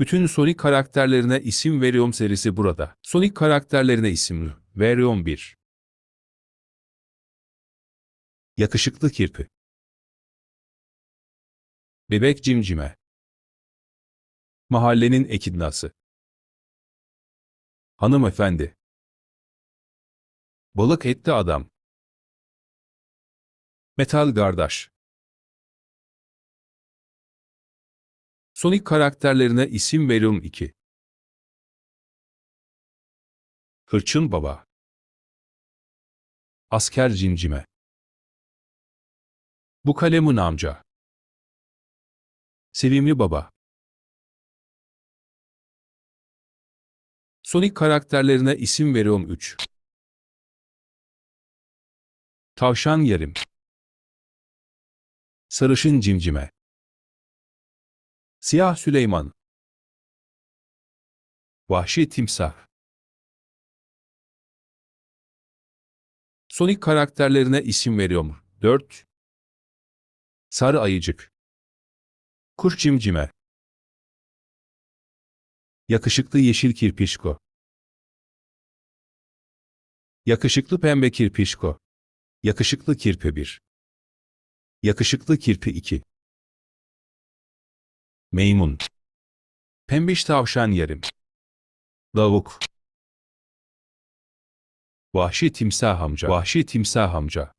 Bütün Sonic karakterlerine isim veriyorum serisi burada. Sonic karakterlerine isim veriyorum 1. Yakışıklı kirpi. Bebek cimcime. Mahallenin ekidnası. Hanımefendi. Balık etli adam. Metal kardeş. Sonic karakterlerine isim veriyorum 2. Hırçın Baba. Asker Cimcime. Bu kalemin amca. Sevimli Baba. Sonic karakterlerine isim veriyorum 3. Tavşan Yerim. Sarışın Cimcime. Siyah Süleyman. Vahşi Timsah. Sonic karakterlerine isim veriyorum. 4. Sarı Ayıcık. Kuş Cimcime. Yakışıklı Yeşil Kirpişko. Yakışıklı Pembe Kirpişko. Yakışıklı Kirpi 1. Yakışıklı Kirpi 2. Meymun. Pembiş tavşan yerim. Lavuk. Vahşi timsah amca. Vahşi timsah amca.